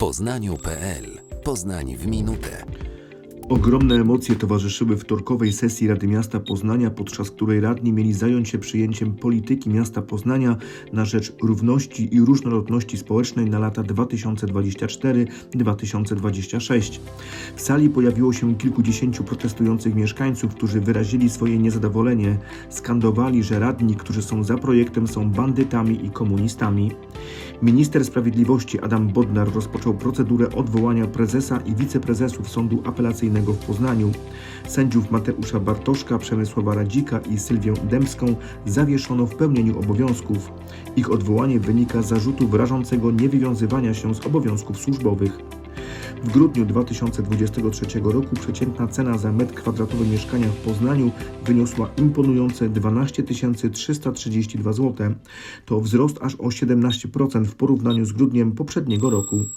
poznaniu.pl Poznań w minutę. Ogromne emocje towarzyszyły wtorkowej sesji Rady Miasta Poznania, podczas której radni mieli zająć się przyjęciem polityki miasta Poznania na rzecz równości i różnorodności społecznej na lata 2024-2026. W sali pojawiło się kilkudziesięciu protestujących mieszkańców, którzy wyrazili swoje niezadowolenie. Skandowali, że radni, którzy są za projektem, są bandytami i komunistami. Minister Sprawiedliwości Adam Bodnar rozpoczął procedurę odwołania prezesa i wiceprezesów Sądu Apelacyjnego w Poznaniu. Sędziów Mateusza Bartoszka, Przemysława Radzika i Sylwię Dębską zawieszono w pełnieniu obowiązków. Ich odwołanie wynika z zarzutu rażącego niewywiązywania się z obowiązków służbowych. W grudniu 2023 roku przeciętna cena za metr kwadratowy mieszkania w Poznaniu wyniosła imponujące 12 332 zł. To wzrost aż o 17% w porównaniu z grudniem poprzedniego roku.